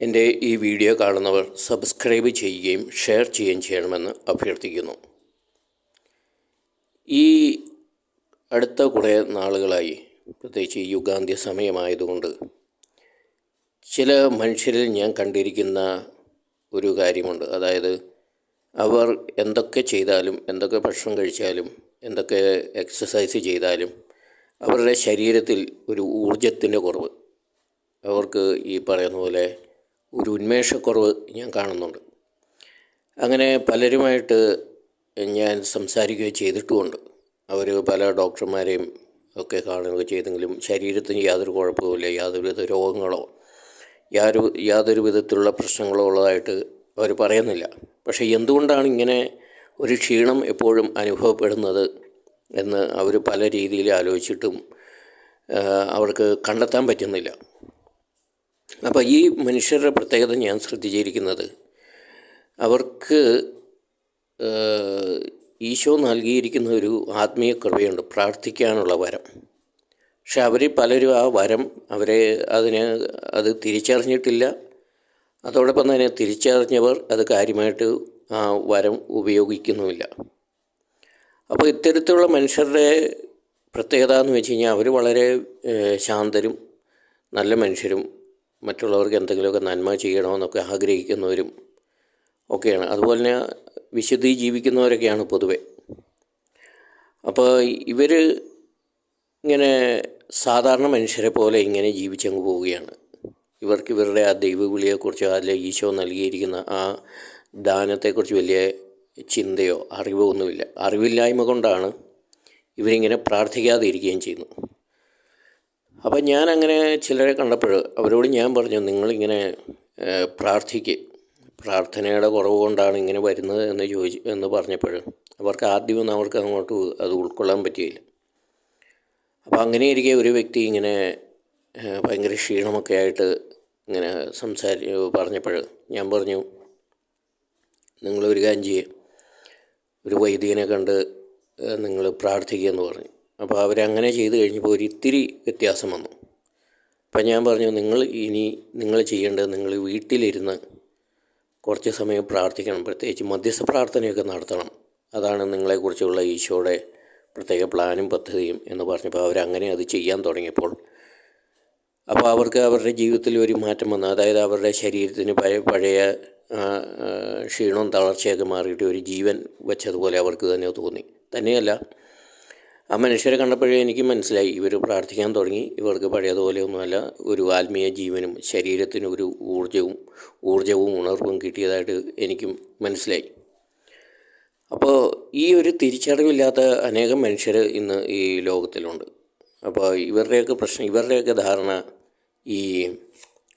എന്റെ ഈ വീഡിയോ കാണുന്നവർ സബ്സ്ക്രൈബ് ചെയ്യുകയും ഷെയർ ചെയ്യുകയും ചെയ്യണമെന്ന് അഭ്യർത്ഥിക്കുന്നു. ഈ അടുത്ത കുറേ നാളുകളായി പ്രത്യേകിച്ച് യുഗാന്ത്യ സമയമായതുകൊണ്ട് ചില മനുഷ്യരിൽ ഞാൻ കണ്ടിരിക്കുന്ന ഒരു കാര്യമുണ്ട്. അതായത് അവർ എന്തൊക്കെ ചെയ്താലും എന്തൊക്കെ ഭക്ഷണം കഴിച്ചാലും എന്തൊക്കെ എക്സസൈസ് ചെയ്താലും അവരുടെ ശരീരത്തിൽ ഒരു ഊർജത്തിന്റെ കുറവ്. അവർക്ക് ഈ പറയുന്ന പോലെ ഒരു ഉന്മേഷക്കുറവ് ഞാൻ കാണുന്നുണ്ട്. അങ്ങനെ പലരുമായിട്ട് ഞാൻ സംസാരിക്കുകയോ ചെയ്തിട്ടുമുണ്ട്. അവർ പല ഡോക്ടർമാരെയും ഒക്കെ കാണുകയോ ചെയ്തെങ്കിലും ശരീരത്തിന് യാതൊരു കുഴപ്പമില്ല യാതൊരുവിധ രോഗങ്ങളോ യാതൊരു യാതൊരു വിധത്തിലുള്ള പ്രശ്നങ്ങളോ ഉള്ളതായിട്ട് അവർ പറയുന്നില്ല. പക്ഷേ എന്തുകൊണ്ടാണ് ഇങ്ങനെ ഒരു ക്ഷീണം എപ്പോഴും അനുഭവപ്പെടുന്നത് എന്ന് അവർ പല രീതിയിൽ ആലോചിച്ചിട്ടും അവർക്ക് കണ്ടെത്താൻ പറ്റുന്നില്ല. അപ്പോൾ ഈ മനുഷ്യരുടെ പ്രത്യേകത ഞാൻ ശ്രദ്ധിച്ചിരിക്കുന്നത്. അവർക്ക് ഈശോ നൽകിയിരിക്കുന്ന ഒരു ആത്മീയ കൃപയുണ്ട് പ്രാർത്ഥിക്കാനുള്ള വരം. പക്ഷെ അവർ പലരും ആ വരം അവരെ അതിന് അത് തിരിച്ചറിഞ്ഞിട്ടില്ല. അതോടൊപ്പം തന്നെ തിരിച്ചറിഞ്ഞവർ അത് കാര്യമായിട്ട് ആ വരം ഉപയോഗിക്കുന്നുമില്ല. അപ്പോൾ ഇത്തരത്തിലുള്ള മനുഷ്യരുടെ പ്രത്യേകത എന്ന് വെച്ച് കഴിഞ്ഞാൽ അവർ വളരെ ശാന്തരും നല്ല മനുഷ്യരും മറ്റുള്ളവർക്ക് എന്തെങ്കിലുമൊക്കെ നന്മ ചെയ്യണമെന്നൊക്കെ ആഗ്രഹിക്കുന്നവരും ഒക്കെയാണ്. അതുപോലെ തന്നെ വിശുദ്ധി ജീവിക്കുന്നവരൊക്കെയാണ് പൊതുവെ. അപ്പോൾ ഇവർ ഇങ്ങനെ സാധാരണ മനുഷ്യരെ പോലെ ഇങ്ങനെ ജീവിച്ചങ്ങ് പോവുകയാണ്. ഇവർക്ക് ഇവരുടെ ആ ദൈവവിളിയെക്കുറിച്ചോ അല്ലെ ഈശോ നൽകിയിരിക്കുന്ന ആ ദാനത്തെക്കുറിച്ച് വലിയ ചിന്തയോ അറിവോ ഒന്നുമില്ല. അറിവില്ലായ്മ കൊണ്ടാണ് ഇവരിങ്ങനെ പ്രാർത്ഥിക്കാതെ ഇരിക്കുകയും ചെയ്യുന്നത് അപ്പം ഞാൻ അങ്ങനെ ചിലരെ കണ്ടപ്പോൾ അവരോട് ഞാൻ പറഞ്ഞു നിങ്ങളിങ്ങനെ പ്രാർത്ഥിക്ക്. പ്രാർത്ഥനയുടെ കുറവ് കൊണ്ടാണ് ഇങ്ങനെ വരുന്നത് എന്ന് ചോദിച്ചു എന്ന് പറഞ്ഞപ്പോൾ അവർക്ക് ആദ്യമൊന്നും അവർക്ക് അങ്ങോട്ട് അത് ഉൾക്കൊള്ളാൻ പറ്റിയില്ല. അപ്പോൾ അങ്ങനെ ഇരിക്കെ ഒരു വ്യക്തി ഇങ്ങനെ ഭയങ്കര ക്ഷീണമൊക്കെ ആയിട്ട് ഇങ്ങനെ സംസാരി പറഞ്ഞപ്പോൾ ഞാൻ പറഞ്ഞു നിങ്ങളൊരു ചെയ്യേ. ഒരു വൈദികനെ കണ്ട് നിങ്ങൾ പ്രാർത്ഥിക്കുക എന്ന് പറഞ്ഞു. അപ്പോൾ അവരങ്ങനെ ചെയ്ത് കഴിഞ്ഞപ്പോൾ ഒരിത്തിരി വ്യത്യാസം വന്നു. അപ്പം ഞാൻ പറഞ്ഞു നിങ്ങൾ ഇനി നിങ്ങൾ ചെയ്യേണ്ടത് നിങ്ങൾ വീട്ടിലിരുന്ന് കുറച്ച് സമയം പ്രാർത്ഥിക്കണം. പ്രത്യേകിച്ച് മധ്യസ്ഥ പ്രാർത്ഥനയൊക്കെ നടത്തണം. അതാണ് നിങ്ങളെക്കുറിച്ചുള്ള ഈശോയുടെ പ്രത്യേക പ്ലാനും പദ്ധതിയും എന്ന് പറഞ്ഞപ്പോൾ അവരങ്ങനെ അത് ചെയ്യാൻ തുടങ്ങിയപ്പോൾ അപ്പോൾ അവർക്ക് അവരുടെ ജീവിതത്തിൽ ഒരു മാറ്റം വന്നു. അതായത് അവരുടെ ശരീരത്തിന് പഴയ പഴയ ക്ഷീണവും തളർച്ചയൊക്കെ മാറിയിട്ട് ഒരു ജീവൻ വെച്ചതുപോലെ അവർക്ക് തന്നെ തോന്നി. തന്നെയല്ല ആ മനുഷ്യരെ കണ്ടപ്പോഴേ എനിക്ക് മനസ്സിലായി. ഇവർ പ്രാർത്ഥിക്കാൻ തുടങ്ങി. ഇവർക്ക് പഴയതുപോലെയൊന്നുമല്ല ഒരു ആത്മീയ ജീവനും ശരീരത്തിന് ഒരു ഊർജവും ഊർജവും ഉണർവും കിട്ടിയതായിട്ട് എനിക്കും മനസ്സിലായി. അപ്പോൾ ഈ ഒരു തിരിച്ചറിവില്ലാത്ത അനേകം മനുഷ്യർ ഇന്ന് ഈ ലോകത്തിലുണ്ട്. അപ്പോൾ ഇവരുടെയൊക്കെ പ്രശ്നം ഇവരുടെയൊക്കെ ധാരണ ഈ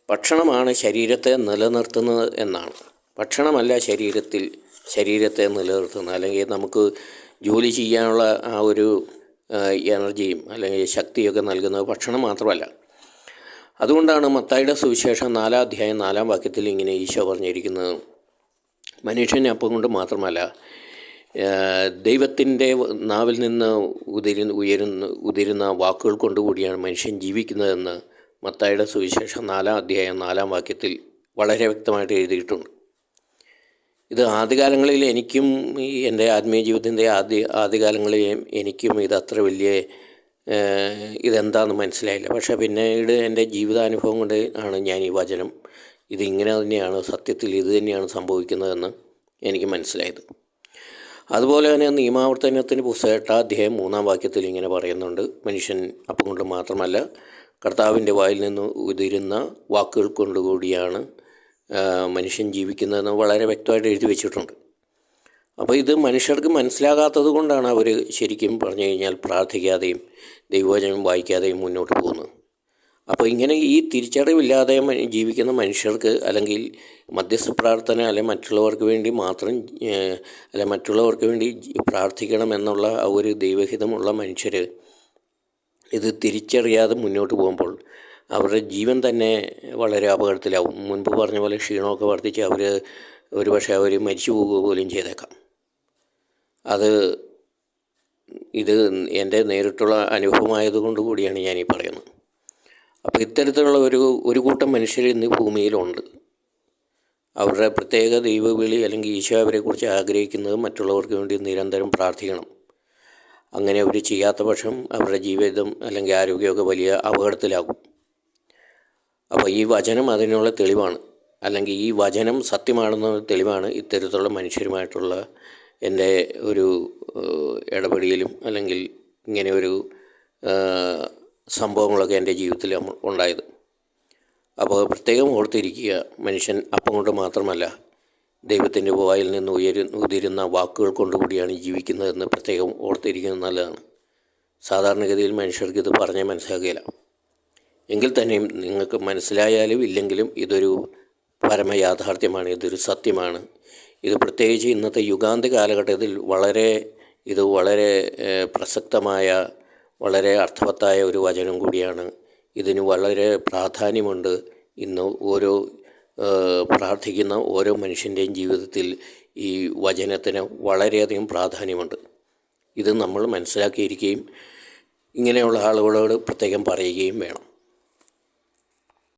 ഭക്ഷണമാണ് ശരീരത്തെ നിലനിർത്തുന്നത് എന്നാണ്. ഭക്ഷണമല്ല ശരീരത്തിൽ ശരീരത്തെ നിലനിർത്തുന്നത്. അല്ലെങ്കിൽ നമുക്ക് ജോലി ചെയ്യാനുള്ള ആ ഒരു എനർജിയും അല്ലെങ്കിൽ ശക്തിയൊക്കെ നൽകുന്നത് ഭക്ഷണം മാത്രമല്ല. അതുകൊണ്ടാണ് മത്തായിയുടെ സുവിശേഷം നാലാം അധ്യായം നാലാം വാക്യത്തിൽ ഇങ്ങനെ ഈശോ പറഞ്ഞിരിക്കുന്നത്. മനുഷ്യനെ അപ്പം കൊണ്ട് മാത്രമല്ല ദൈവത്തിന്റെ നാവിൽ നിന്ന് ഉതിരി ഉയരുന്ന ഉതിരുന്ന വാക്കുകൾ കൊണ്ടുകൂടിയാണ് മനുഷ്യൻ ജീവിക്കുന്നതെന്ന് മത്തായിയുടെ സുവിശേഷം നാലാം അധ്യായം നാലാം വാക്യത്തിൽ വളരെ വ്യക്തമായിട്ട് എഴുതിയിട്ടുണ്ട്. ഇത് ആദ്യകാലങ്ങളിൽ എനിക്കും ഈ എന്റെ ആത്മീയ ജീവിതത്തിന്റെ ആദ്യ ആദ്യകാലങ്ങളിൽ എനിക്കും ഇത് അത്ര വലിയ ഇതെന്താണെന്ന് മനസ്സിലായില്ല. പക്ഷേ പിന്നീട് എന്റെ ജീവിതാനുഭവം കൊണ്ട് ആണ് ഞാൻ ഈ വചനം ഇതിങ്ങനെ തന്നെയാണ് സത്യത്തിൽ ഇത് തന്നെയാണ് സംഭവിക്കുന്നതെന്ന് എനിക്ക് മനസ്സിലായത്. അതുപോലെ തന്നെ നിയമാവർത്തനത്തിന് പുസ്തകം അദ്ദേഹം മൂന്നാം വാക്യത്തിൽ ഇങ്ങനെ പറയുന്നുണ്ട്. മനുഷ്യൻ അപ്പം കൊണ്ട് മാത്രമല്ല കർത്താവിന്റെ വായിൽ നിന്ന് ഉതിരുന്ന വാക്കുകൾ കൊണ്ടുകൂടിയാണ് മനുഷ്യൻ ജീവിക്കുന്നതെന്ന് വളരെ വ്യക്തമായിട്ട് എഴുതി വെച്ചിട്ടുണ്ട്. അപ്പോൾ ഇത് മനുഷ്യർക്ക് മനസ്സിലാകാത്തത് കൊണ്ടാണ് അവർ ശരിക്കും പറഞ്ഞു കഴിഞ്ഞാൽ പ്രാർത്ഥിക്കാതെയും ദൈവവചനം വായിക്കാതെയും മുന്നോട്ട് പോകുന്നത്. അപ്പോൾ ഇങ്ങനെ ഈ തിരിച്ചറിവില്ലാതെ ജീവിക്കുന്ന മനുഷ്യർക്ക് അല്ലെങ്കിൽ മധ്യസ്ഥ പ്രാർത്ഥന അല്ലെ മറ്റുള്ളവർക്ക് വേണ്ടി മാത്രം അല്ലെ മറ്റുള്ളവർക്ക് വേണ്ടി പ്രാർത്ഥിക്കണം എന്നുള്ള ഒരു ദൈവഹിതമുള്ള മനുഷ്യർ ഇത് തിരിച്ചറിയാതെ മുന്നോട്ട് പോകുമ്പോൾ അവരുടെ ജീവൻ തന്നെ വളരെ അപകടത്തിലാവും. മുൻപ് പറഞ്ഞ പോലെ ക്ഷീണമൊക്കെ വർദ്ധിച്ച് അവർ ഒരുപക്ഷെ അവർ മരിച്ചു പോവുക പോലും ചെയ്തേക്കാം. അത് ഇത് എന്റെ നേരിട്ടുള്ള അനുഭവമായതുകൊണ്ട് കൂടിയാണ് ഞാനീ പറയുന്നത്. അപ്പോൾ ഇത്തരത്തിലുള്ള ഒരു ഒരു കൂട്ടം മനുഷ്യർ ഇന്ന് ഭൂമിയിലുണ്ട്. അവരുടെ പ്രത്യേക ദൈവവിളി അല്ലെങ്കിൽ ഈശോ അവരെക്കുറിച്ച് ആഗ്രഹിക്കുന്നത് മറ്റുള്ളവർക്ക് വേണ്ടി നിരന്തരം പ്രാർത്ഥിക്കണം. അങ്ങനെ അവർ ചെയ്യാത്ത പക്ഷം അവരുടെ ജീവിതം അല്ലെങ്കിൽ ആരോഗ്യമൊക്കെ വലിയ അപകടത്തിലാകും. അപ്പോൾ ഈ വചനം അതിനുള്ള തെളിവാണ്. അല്ലെങ്കിൽ ഈ വചനം സത്യമാണെന്ന തെളിവാണ് ഇത്തരത്തിലുള്ള മനുഷ്യരുമായിട്ടുള്ള എന്റെ ഒരു ഇടപെടലും അല്ലെങ്കിൽ ഇങ്ങനെ ഒരു സംഭവങ്ങളൊക്കെ എന്റെ ജീവിതത്തിൽ ഉണ്ടായത്. അപ്പോൾ പ്രത്യേകം ഓർത്തിരിക്കുക. മനുഷ്യൻ അപ്പം കൊണ്ട് മാത്രമല്ല ദൈവത്തിന്റെ വായിൽ നിന്ന് ഉയരു ഉതിരുന്ന വാക്കുകൾ കൊണ്ടുകൂടിയാണ് ജീവിക്കുന്നതെന്ന് പ്രത്യേകം ഓർത്തിരിക്കുന്നത് നല്ലതാണ്. സാധാരണഗതിയിൽ മനുഷ്യർക്ക് ഇത് പറഞ്ഞേ മനസ്സിലാകില്ല എങ്കിൽ തന്നെയും നിങ്ങൾക്ക് മനസ്സിലായാലും ഇല്ലെങ്കിലും ഇതൊരു പരമയാഥാർത്ഥ്യമാണ് ഇതൊരു സത്യമാണ്. ഇത് പ്രത്യേകിച്ച് ഇന്നത്തെ യുഗാന്ത കാലഘട്ടത്തിൽ വളരെ ഇത് വളരെ പ്രസക്തമായ വളരെ അർത്ഥവത്തായ ഒരു വചനം കൂടിയാണ്. ഇതിന് വളരെ പ്രാധാന്യമുണ്ട്. ഇന്ന് ഓരോ പ്രാർത്ഥിക്കുന്ന ഓരോ മനുഷ്യന്റെയും ജീവിതത്തിൽ ഈ വചനത്തിന് വളരെയധികം പ്രാധാന്യമുണ്ട്. ഇത് നമ്മൾ മനസ്സിലാക്കിയിരിക്കുകയും ഇങ്ങനെയുള്ള ആളുകളോട് പ്രത്യേകം പറയുകയും വേണം.